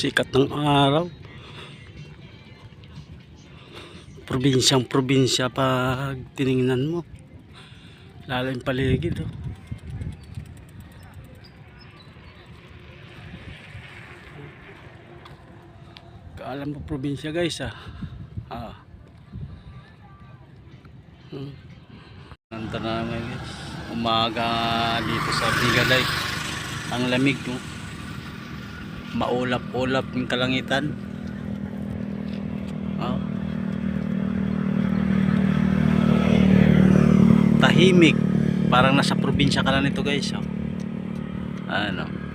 Sikat ng araw. Probinsyang probinsya pag tiningnan mo. Lalo yung paligid. Oh. Kaalam mo probinsya guys ah. Ah. Hmm. Nanta na naman guys. Umaga dito sa Bigalay. Ang lamig no. Maulap-ulap yung kalangitan. Ah. Tahimik. Parang nasa probinsya ka lang nito guys. Oh. Ano.